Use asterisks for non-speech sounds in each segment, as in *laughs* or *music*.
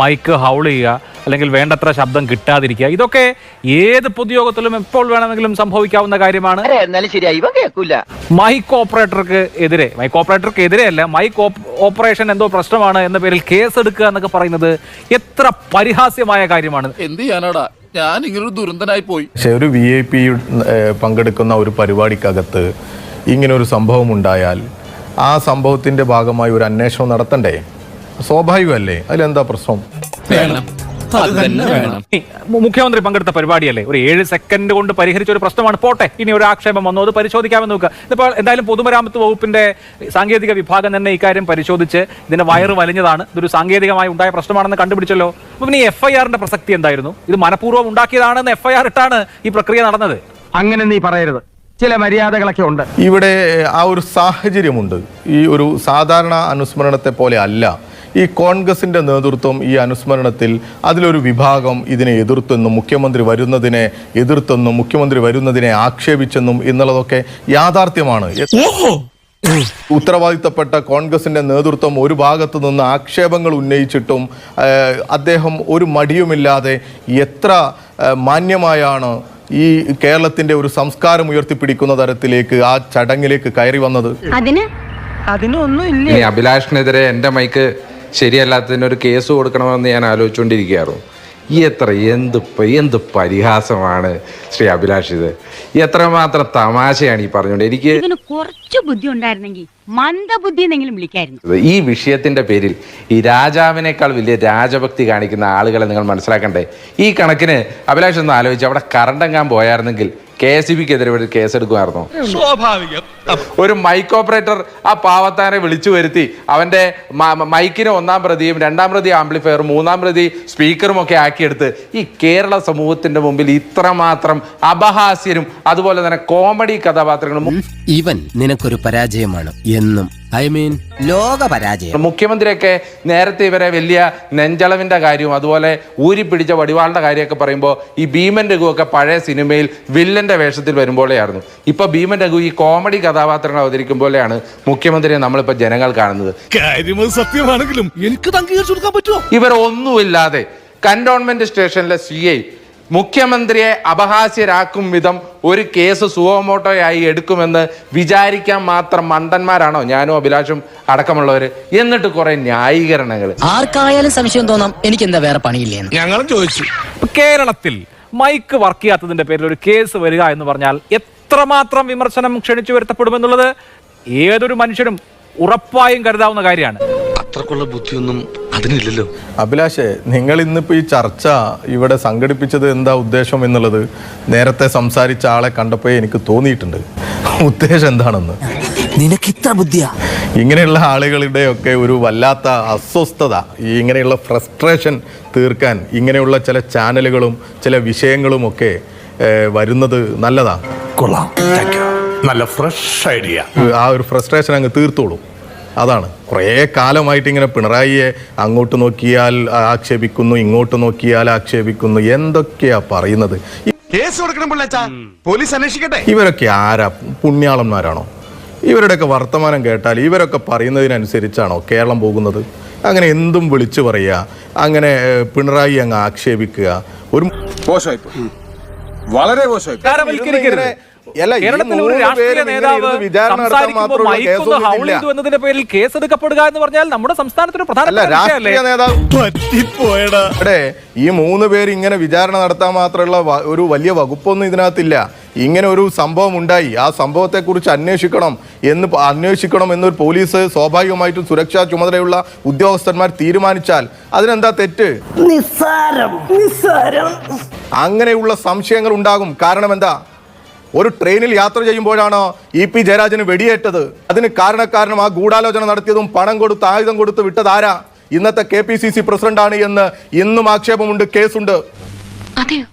Mic howl ചെയ്യുക അല്ലെങ്കിൽ വേണ്ടത്ര ശബ്ദം കിട്ടാതിരിക്കുക. ഇതൊക്കെ ഏത് പൊതുയോഗത്തിലും എപ്പോൾ വേണമെങ്കിലും സംഭവിക്കാവുന്ന കാര്യമാണ്. മൈക്ക് ഓപ്പറേറ്റർക്ക് എതിരെ മൈക്ക് ഓപ്പറേറ്റർക്ക് എതിരെയല്ല മൈക്ക് ഓപ്പറേഷൻ എന്തോ പ്രശ്നമാണ് എന്ന പേരിൽ കേസ് എടുക്കുക എന്നൊക്കെ പറയുന്നത് എത്ര പരിഹാസ്യമായ കാര്യമാണ്. എന്ത് ചെയ്യാനാടാ? ഞാൻ ഇങ്ങനൊരു ദുരന്തനായി പോയി. പക്ഷെ ഒരു വി ഐ പി പങ്കെടുക്കുന്ന ഒരു പരിപാടിക്കകത്ത് ഇങ്ങനെ ഒരു സംഭവം ഉണ്ടായാൽ ആ സംഭവത്തിന്റെ ഭാഗമായി ഒരു അന്വേഷണം നടത്തണ്ടേ? സ്വാഭാവികമല്ലേ? അതിലെന്താ പ്രശ്നം? മുഖ്യമന്ത്രി പങ്കെടുത്ത പരിപാടിയല്ലേ? ഒരു ഏഴ് സെക്കൻഡ് കൊണ്ട് പരിഹരിച്ച ഒരു പ്രശ്നമാണ്. പോട്ടെ ഇനി ഒരു ആക്ഷേപം വന്നു. അത് പരിശോധിക്കാമെന്ന് നോക്കുക. ഇപ്പോൾ എന്തായാലും പൊതുമരാമത്ത് വകുപ്പിന്റെ സാങ്കേതിക വിഭാഗം തന്നെ ഇക്കാര്യം പരിശോധിച്ച് ഇതിന്റെ വയറ് വലിഞ്ഞതാണ്. ഇതൊരു സാങ്കേതികമായി ഉണ്ടായ പ്രശ്നമാണെന്ന് കണ്ടുപിടിച്ചല്ലോ. അപ്പൊ പിന്നെ എഫ് ഐ ആറിന്റെ പ്രസക്തി എന്തായിരുന്നു? ഇത് മനഃപൂർവം ഉണ്ടാക്കിയതാണെന്ന് എഫ് ഐ ആർ ഇട്ടാണ് ഈ പ്രക്രിയ നടന്നത്. അങ്ങനെ നീ പറയരുത്. ചില മര്യാദകളൊക്കെ ഉണ്ട്. ഇവിടെ ആ ഒരു സാഹചര്യമുണ്ട്. ഈ ഒരു സാധാരണ അനുസ്മരണത്തെ പോലെ അല്ല. ഈ കോൺഗ്രസിന്റെ നേതൃത്വം ഈ അനുസ്മരണത്തിൽ അതിലൊരു വിഭാഗം ഇതിനെ എതിർത്തെന്നും മുഖ്യമന്ത്രി വരുന്നതിനെ എതിർത്തെന്നും മുഖ്യമന്ത്രി വരുന്നതിനെ ആക്ഷേപിച്ചെന്നും എന്നുള്ളതൊക്കെ യാഥാർത്ഥ്യമാണ്. ഉത്തരവാദിത്തപ്പെട്ട കോൺഗ്രസിന്റെ നേതൃത്വം ഒരു ഭാഗത്തു നിന്ന് ആക്ഷേപങ്ങൾ ഉന്നയിച്ചിട്ടും അദ്ദേഹം ഒരു മടിയുമില്ലാതെ എത്ര മാന്യമായാണ് ഈ കേരളത്തിന്റെ ഒരു സംസ്കാരം ഉയർത്തിപ്പിടിക്കുന്ന തരത്തിലേക്ക് ആ ചടങ്ങിലേക്ക് കയറി വന്നത്? അതിന് അതിനൊന്നും ഇല്ല. ഇനി അഭിലാഷിനെതിരെ എന്റെ മൈക്ക് ശരിയല്ലാത്തതിന് ഒരു കേസ് കൊടുക്കണമെന്ന് ഞാൻ ആലോചിച്ചുകൊണ്ടിരിക്കുകയായിരുന്നു. ഈ എത്ര എന്ത് എന്ത് പരിഹാസമാണ് ശ്രീ അഭിലാഷ് ഇത്? എത്രമാത്രം തമാശയാണ് ഈ പറഞ്ഞുകൊണ്ട്. എനിക്ക് കുറച്ച് ബുദ്ധി ഉണ്ടായിരുന്നെങ്കിൽ മന്ദബുദ്ധി എന്നെങ്കിലും വിളിക്കായിരുന്നു. ഈ വിഷയത്തിന്റെ പേരിൽ ഈ രാജാവിനേക്കാൾ വലിയ രാജഭക്തി കാണിക്കുന്ന ആളുകളെ നിങ്ങൾ മനസ്സിലാക്കണ്ടേ? ഈ കണക്കിന് അഭിലാഷ് ഒന്ന് ആലോചിച്ച് അവിടെ കറണ്ടെങ്ങാൻ പോയായിരുന്നെങ്കിൽ കെ എസ് സി ബിക്കെതിരെ ഒരു സ്വാഭാവികം. ഒരു മൈക്ക് ഓപ്പറേറ്റർ ആ പാവത്താനെ വിളിച്ചു വരുത്തി അവന്റെ മൈക്കിന് ഒന്നാം പ്രതിയും രണ്ടാം പ്രതി ആംപ്ലിഫയറും മൂന്നാം പ്രതി സ്പീക്കറും ഒക്കെ ആക്കിയെടുത്ത് ഈ കേരള സമൂഹത്തിന്റെ മുമ്പിൽ ഇത്രമാത്രം അപഹാസ്യരും അതുപോലെ തന്നെ കോമഡി കഥാപാത്രങ്ങളും ഇവൻ നിനക്കൊരു പരാജയമാണ് എന്നും ഐ മീൻ ലോക പരാജയം. മുഖ്യമന്ത്രിയൊക്കെ നേരത്തെ ഇവരെ വലിയ നെഞ്ചളവിന്റെ കാര്യവും അതുപോലെ ഊരിപ്പിടിച്ച വടിവാളിന്റെ കാര്യമൊക്കെ പറയുമ്പോൾ ഈ ഭീമൻ രഘു ഒക്കെ പഴയ സിനിമയിൽ വില്ലന്റെ വേഷത്തിൽ വരുമ്പോഴെയായിരുന്നു ഇപ്പൊ ഭീമൻ രഘു ഈ കോമഡി കഥാപാത്രങ്ങൾ അവതരിക്കുമ്പോഴാണ് മുഖ്യമന്ത്രിയെ നമ്മളിപ്പോ ജനങ്ങൾ കാണുന്നത്. സത്യമാണെങ്കിലും എനിക്ക് പറ്റുമോ? ഇവരൊന്നുമില്ലാതെ കന്റോൺമെന്റ് സ്റ്റേഷനിലെ സി ഐ മുഖ്യമന്ത്രിയെ അപഹാസ്യരാക്കും വിധം ഒരു കേസ് സുവമോട്ടോയായി എടുക്കുമെന്ന് വിചാരിക്കാൻ മാത്രം മണ്ടന്മാരാണോ ഞാനും അഭിലാഷും അടക്കമുള്ളവർ എന്നിട്ട് കുറെ ന്യായീകരണങ്ങൾ. ആർക്കായാലും സംശയം തോന്നാം എനിക്ക് എന്താ വേറെ പണിയില്ലേ ഞങ്ങളും ചോദിച്ചു. കേരളത്തിൽ മൈക്ക് വർക്ക് ചെയ്യാത്തതിന്റെ പേരിൽ ഒരു കേസ് വരിക എന്ന് പറഞ്ഞാൽ എത്രമാത്രം വിമർശനം ക്ഷണിച്ചു വരുത്തപ്പെടുമെന്നുള്ളത് ഏതൊരു മനുഷ്യനും ഉറപ്പായും കരുതാവുന്ന കാര്യമാണ്. അത്രക്കുള്ള ബുദ്ധിയൊന്നും അതിനില്ലല്ലോ. അഭിലാഷേ നിങ്ങൾ ഇന്നിപ്പോ ഈ ചർച്ച ഇവിടെ സംഘടിപ്പിച്ചത് എന്താ ഉദ്ദേശം എന്നുള്ളത് നേരത്തെ സംസാരിച്ച ആളെ കണ്ടപ്പോഴേ എനിക്ക് തോന്നിയിട്ടുണ്ട്. ഉദ്ദേശം എന്താണെന്ന്? നിനക്ക് ഇത്ര ബുദ്ധിയാ? ഇങ്ങനെയുള്ള ആളുകളുടെ ഒക്കെ ഒരു വല്ലാത്ത അസ്വസ്ഥത ഈ ഇങ്ങനെയുള്ള ഫ്രസ്ട്രേഷൻ തീർക്കാൻ ഇങ്ങനെയുള്ള ചില ചാനലുകളും ചില വിഷയങ്ങളും ഒക്കെ വരുന്നത് നല്ലതാ? കൊള്ളാം. നല്ല ഫ്രഷ് ഐഡിയ. ആ ഒരു ഫ്രസ്ട്രേഷൻ അങ്ങ് തീർത്തോളും. അതാണ്. കുറേ കാലമായിട്ട് ഇങ്ങനെ പിണറായിയെ അങ്ങോട്ട് നോക്കിയാൽ ആക്ഷേപിക്കുന്നു ഇങ്ങോട്ട് നോക്കിയാൽ ആക്ഷേപിക്കുന്നു. എന്തൊക്കെയാ പറയുന്നത്? ഈ- കേസ് കൊടുക്കണം പോലീസ് അന്വേഷിക്കട്ടെ. ഇവരൊക്കെ ആരാ? പുണ്യാളന്മാരാണോ? ഇവരുടെയൊക്കെ വർത്തമാനം കേട്ടാൽ ഇവരൊക്കെ പറയുന്നതിനനുസരിച്ചാണോ കേരളം പോകുന്നത്? അങ്ങനെ എന്തും വിളിച്ചു പറയുക അങ്ങനെ പിണറായി അങ്ങ് ആക്ഷേപിക്കുക. ഒരു മോശമായി വളരെ ഒരു മൂന്ന് രാഷ്ട്രീയ നേതാവ് സംസാരിക്കുമ്പോൾ ഹൗൾ. ചെയ്തു എന്നതിന്റെ പേരിൽ കേസെടുക്കപ്പെടുക എന്ന് പറഞ്ഞാൽ നമ്മുടെ സംസ്ഥാനത്തിന് അല്ല രാഷ്ട്രീയ നേതാവ് പറ്റിപ്പോയടാ. ഇവിടെ ഈ മൂന്ന് പേര് ഇങ്ങനെ വിചാരണ നടത്താൻ മാത്രമുള്ള ഒരു വലിയ വകുപ്പൊന്നും ഇതിനകത്തില്ല. ഇങ്ങനെ ഒരു സംഭവം ഉണ്ടായി. ആ സംഭവത്തെക്കുറിച്ച് അന്വേഷിക്കണം എന്ന് അന്വേഷിക്കണം എന്നൊരു പോലീസ് സ്വാഭാവികമായിട്ടും സുരക്ഷാ ചുമതലയുള്ള ഉദ്യോഗസ്ഥന്മാർ തീരുമാനിച്ചാൽ അതിനെന്താ തെറ്റ്? അങ്ങനെയുള്ള സംശയങ്ങൾ ഉണ്ടാകും. കാരണം എന്താ? ഒരു ട്രെയിനിൽ യാത്ര ചെയ്യുമ്പോഴാണ് ഇ പി ജയരാജന് വെടിയേറ്റത്? അതിന് കാരണക്കാരനും ആ ഗൂഢാലോചന നടത്തിയതും പണം കൊടുത്ത് ആയുധം കൊടുത്ത് വിട്ടതാരാ ഇന്നത്തെ കെ പി സി സി പ്രസിഡന്റാണ് എന്ന് ഇന്നും ആക്ഷേപമുണ്ട് കേസുണ്ട്. അതെയോ?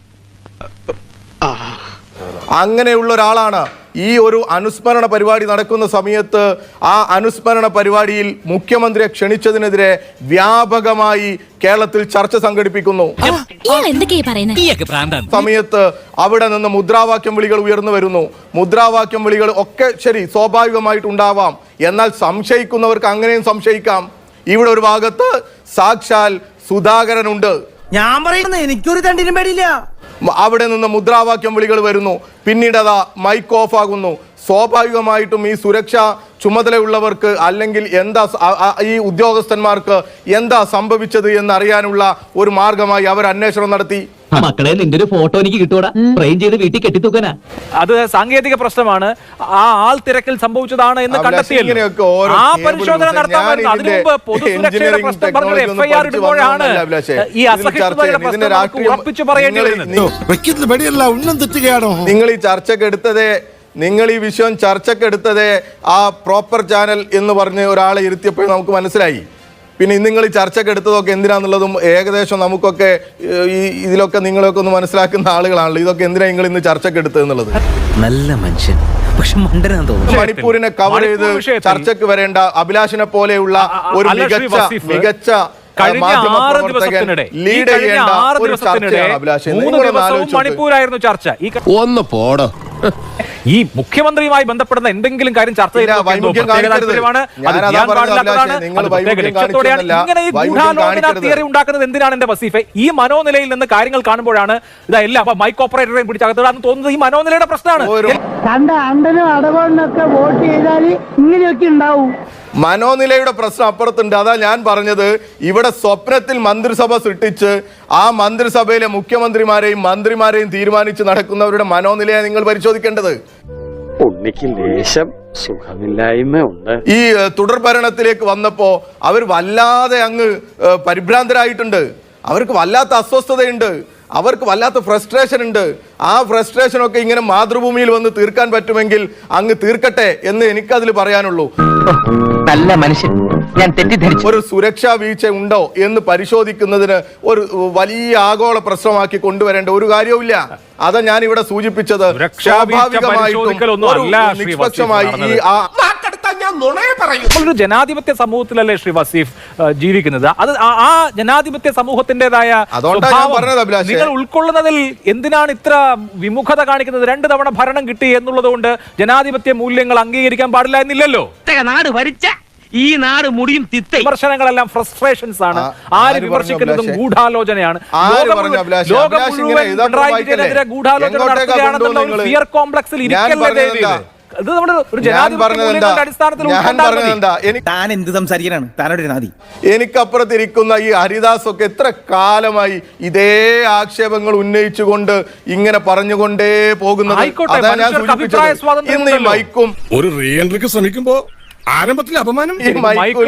അങ്ങനെയുള്ള ഒരാളാണ്. ഈ ഒരു അനുസ്മരണ പരിപാടി നടക്കുന്ന സമയത്ത് ആ അനുസ്മരണ പരിപാടിയിൽ മുഖ്യമന്ത്രിയെ ക്ഷണിച്ചതിനെതിരെ വ്യാപകമായി കേരളത്തിൽ ചർച്ച സംഘടിപ്പിക്കുന്നു. സമയത്ത് അവിടെ നിന്ന് മുദ്രാവാക്യം വിളികൾ ഉയർന്നു വരുന്നു. മുദ്രാവാക്യം വിളികൾ ഒക്കെ ശരി സ്വാഭാവികമായിട്ടുണ്ടാവാം എന്നാൽ സംശയിക്കുന്നവർക്ക് അങ്ങനെയും സംശയിക്കാം. ഇവിടെ ഒരു ഭാഗത്ത് സാക്ഷാൽ സുധാകരനുണ്ട്. ഞാൻ പറയുന്നത് എനിക്കൊരു തണ്ടിനും പേടിയില്ല. അവിടെ നിന്ന് മുദ്രാവാക്യം വിളികൾ വരുന്നു. പിന്നീട് അതാ മൈക്ക് ഓഫ് ആകുന്നു. സ്വാഭാവികമായിട്ടും ഈ സുരക്ഷ ചുമതലയുള്ളവർക്ക് അല്ലെങ്കിൽ എന്താ ഈ ഉദ്യോഗസ്ഥന്മാർക്ക് എന്താ സംഭവിച്ചത് എന്ന് അറിയാനുള്ള ഒരു മാർഗമായി അവർ അന്വേഷണം നടത്തി. *laughs* മക്കളെ നിന്റെ ഒരു ഫോട്ടോ എനിക്ക് കിട്ടൂടാ ഫ്രെയിം ചെയ്ത് വീട്ടിൽ കെട്ടിത്തൂക്കനാ. അത് സാങ്കേതിക പ്രശ്നമാണ്. ആ ആൾ തിരക്കിൽ സംഭവിച്ചതാണ് എന്ന് കണ്ടെത്തിയല്ലോ. ആ പരിശോധന ലൂസ് നടത്താമായിരുന്നു ഞാൻ അതിനു മുമ്പ് പൊതുസുരക്ഷയുടെ പ്രശ്നം എഫ്ഐആർ ഇടുമ്പോഴാണ്. ഈ അസഹിഷ്ണുതയുടെ. പ്രശ്നം ഉറപ്പിച്ചു പറയേണ്ടി നിങ്ങൾ- വരുന്നത്. ഈ ചർച്ചക്ക് എടുത്തതേ നിങ്ങൾ ഈ വിഷയം ചർച്ചയ്ക്ക് എടുത്തതേ ആ പ്രോപ്പർ ചാനൽ എന്ന് പറഞ്ഞ് ഒരാളെ ഇരുത്തിയപ്പോൾ നമുക്ക് മനസ്സിലായി. പിന്നെ ഇന്ന് നിങ്ങൾ ഈ ചർച്ചയ്ക്ക് എടുത്തതൊക്കെ എന്തിനാന്നുള്ളതും ഏകദേശം നമുക്കൊക്കെ ഈ ഇതിലൊക്കെ നിങ്ങളൊക്കെ ഒന്ന് മനസ്സിലാക്കുന്ന ആളുകളാണല്ലോ. ഇതൊക്കെ എന്തിനാ നിങ്ങൾ ഇന്ന് ചർച്ചയ്ക്ക് എടുത്തത് എന്നുള്ളത്? നല്ല മനുഷ്യൻ. പക്ഷെ മണ്ടനാ തോന്നുന്നു. മണിപ്പൂരിനെ കവർ ചെയ്ത് ചർച്ചയ്ക്ക് വരേണ്ട അഭിലാഷിനെ പോലെയുള്ള ഒരു മികച്ച മികച്ച കഴിഞ്ഞ മാധ്യമ ആറ് പ്രവർത്തകൻ ദിവസത്തിനിടെ ലീഡ് ചെയ്യേണ്ട ആറ് ദിവസത്തിനിടെ മൂന്ന് നിങ്ങളൊന്ന് ദിവസവും മണിപ്പൂരായിരുന്നു ചർച്ച. ഈ ഒന്ന് പോടോ. ഈ മുഖ്യമന്ത്രിയുമായി ബന്ധപ്പെടുന്ന എന്തെങ്കിലും കാര്യം ചർച്ച. തിയറി ഉണ്ടാക്കുന്നത് എന്തിനാണ് എന്റെ വസീഫെ? ഈ മനോനിലയിൽ നിന്ന് കാര്യങ്ങൾ കാണുമ്പോഴാണ് ഇതാ എല്ലാം അപ്പൊ മൈക്ക് ഓപ്പറേറ്ററെ പിടിച്ചകത്തോടാന്ന് തോന്നുന്നത് ഈ മനോനിലയുടെ പ്രശ്നമാണ്. കണ്ട അണ്ടനും അടവണ്ണൊക്കെ വോട്ട് ചെയ്താൽ ഇങ്ങനെയൊക്കെ ഉണ്ടാവും. മനോനിലയുടെ പ്രശ്നം അപ്പുറത്തുണ്ട്. അതാ ഞാൻ പറഞ്ഞത് ഇവിടെ സ്വപ്നത്തിൽ മന്ത്രിസഭ സൃഷ്ടിച്ച് ആ മന്ത്രിസഭയിലെ മുഖ്യമന്ത്രിമാരെയും മന്ത്രിമാരെയും തീരുമാനിച്ച് നടക്കുന്നവരുടെ മനോനിലയാണ് നിങ്ങൾ പരിശോധിക്കേണ്ടത്. ഉണ്ണിക്ക് ലേശം സുഖമില്ലായ്മ ഉണ്ട് ഈ തുടർ ഭരണത്തിലേക്ക് വന്നപ്പോ അവർ വല്ലാതെ അങ്ങ് പരിഭ്രാന്തരായിട്ടുണ്ട്. അവർക്ക് വല്ലാത്ത അസ്വസ്ഥതയുണ്ട്. അവർക്ക് വല്ലാത്ത ഫ്രസ്ട്രേഷൻ ഉണ്ട്. ആ ഫ്രസ്ട്രേഷൻ ഒക്കെ ഇങ്ങനെ മാതൃഭൂമിയിൽ വന്ന് തീർക്കാൻ പറ്റുമെങ്കിൽ അങ്ങ് തീർക്കട്ടെ എന്ന് എനിക്കതിൽ പറയാനുള്ളൂ. *laughs* നല്ല മനുഷ്യൻ. ഞാൻ തെറ്റിദ്ധരിച്ചു. ഒരു സുരക്ഷാ വീഴ്ച ഉണ്ടോ എന്ന് പരിശോധിക്കുന്നതിന് ഒരു വലിയ ആഗോള പ്രശ്നമാക്കി കൊണ്ടുവരേണ്ട ഒരു കാര്യവുമില്ല. അതാ ഞാൻ ഇവിടെ സൂചിപ്പിച്ചത് സ്വാഭാവികമായിട്ടും നിഷ്പക്ഷമായി ഈ ആ നമ്മളൊരു ജനാധിപത്യ സമൂഹത്തിലല്ലേ ശ്രീ വസീഫ് ജീവിക്കുന്നത്? അത് ആ- ജനാധിപത്യ സമൂഹത്തിന്റേതായ നിങ്ങൾ ഉൾക്കൊള്ളുന്നതിൽ എന്തിനാണ് ഇത്ര വിമുഖത കാണിക്കുന്നത്? രണ്ട് തവണ ഭരണം കിട്ടി എന്നുള്ളത് കൊണ്ട് ജനാധിപത്യ മൂല്യങ്ങൾ അംഗീകരിക്കാൻ പാടില്ല എന്നില്ലല്ലോ. നാട് ഭരിച്ച ഈ നാട് മുടിയും തിത്ത വിമർശനങ്ങളെല്ലാം ഫ്രസ്ട്രേഷൻസ് ആണ്. ആര് വിമർശിക്കുന്നതും? ഗൂഢാലോചനയാണ്. ലോകം മുഴുവൻ- പിണറായി വിജയനെതിരെ ഗൂഢാലോചന നടത്തുകയാണെന്നുള്ള ഫിയർ കോംപ്ലക്സിൽ ഇരിക്കല്ലേ ഇത് നമ്മുടെ ഒരു ജനാധിപത്യ അടിസ്ഥാനത്തിൽ താൻ എന്ത് സംസാരിക്കാനാണ്? താനോട് നാദി എനിക്കപ്പുറത്തിരിക്കുന്ന ഈ ഹരിദാസ് ഒക്കെ എത്ര കാലമായി ഇതേ ആക്ഷേപങ്ങൾ ഉന്നയിച്ചുകൊണ്ട് ഇങ്ങനെ പറഞ്ഞുകൊണ്ടേ പോകുന്നത്? ആയിക്കോട്ടെ, അതാ ഞാൻ സൂചിപ്പിച്ചത്. ഇന്ന് ഈ മൈക്കും ഒരു റീഎൻട്രിക്ക് ശ്രമിക്കുമ്പോ ആരംഭത്തിൽ അപമാനം ഹരിദാസും മൈക്ക്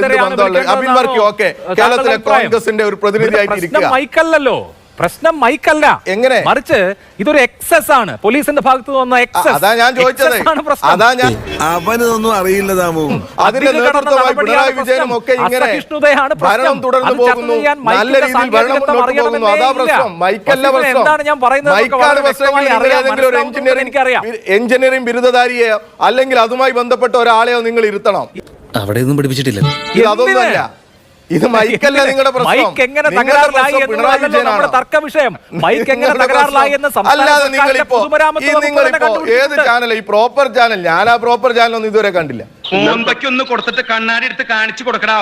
എന്ത് ബന്ധമുള്ളത്? അബിൻ വർക്കി ഓക്കെ. കേരളത്തിലെ? കോൺഗ്രസിന്റെ ഒരു പ്രതിനിധിയായിട്ട് ഇരിക്കുക. മൈക്കല്ലല്ലോ. പ്രശ്നം മൈക്കല്ല. എങ്ങനെ? മറിച്ച് ഇതൊരു എക്സസ് ആണ്. പോലീസിന്റെ ഭാഗത്ത് നിന്ന് വന്ന എക്സസ്. അതാ ഞാൻ ചോദിച്ചത്. അതാ ഞാൻ അവനൊന്നും അറിയില്ല താമോ അതിന്റെ അതിൽ കടന്ന നേതൃത്വമായി പിണറായി വിജയനും ഒക്കെ ഇങ്ങനെ അസഹിഷ്ണുതയാണ് പ്രശ്നം. ഭരണം തുടർന്നു പോകുന്നു. നല്ല രീതിയിൽ ഭരണം മുന്നോട്ട് പോകുന്നു. അതാ പ്രശ്നം. മൈക്കല്ല പ്രശ്നം. എന്താണ് ഞാൻ പറയുന്നത്? ഒരു എഞ്ചിനീയറിംഗ് ബിരുദധാരിയെ എഞ്ചിനീയറിംഗ് അല്ലെങ്കിൽ അതുമായി ബന്ധപ്പെട്ട ഒരാളെയോ നിങ്ങൾ ഇരുത്തണം. അവിടെ ഒന്നും പഠിപ്പിച്ചിട്ടില്ല അതൊന്നുമല്ല. ഇത് *laughs* മൈക്കല്ല നിങ്ങളുടെ പ്രശ്നം. മൈക്ക് എങ്ങനെ തകരാറിലായി എന്നുള്ളതല്ലോ നമ്മുടെ തർക്ക വിഷയം. മൈക്ക് എങ്ങനെ തകരാറിലായി എന്ന് അല്ലാതെ നിങ്ങൾ ഇപ്പോ തന്നെ നിങ്ങളിപ്പോ ഏത്. ചാനൽ ഈ പ്രോപ്പർ ചാനൽ ഞാൻ ആ പ്രോപ്പർ ചാനൽ ഒന്നും ഇതുവരെ കണ്ടില്ല. കൊടുത്തിട്ട് കണ്ണാടി എടുത്ത് കാണിച്ചു കൊടുക്കടാ.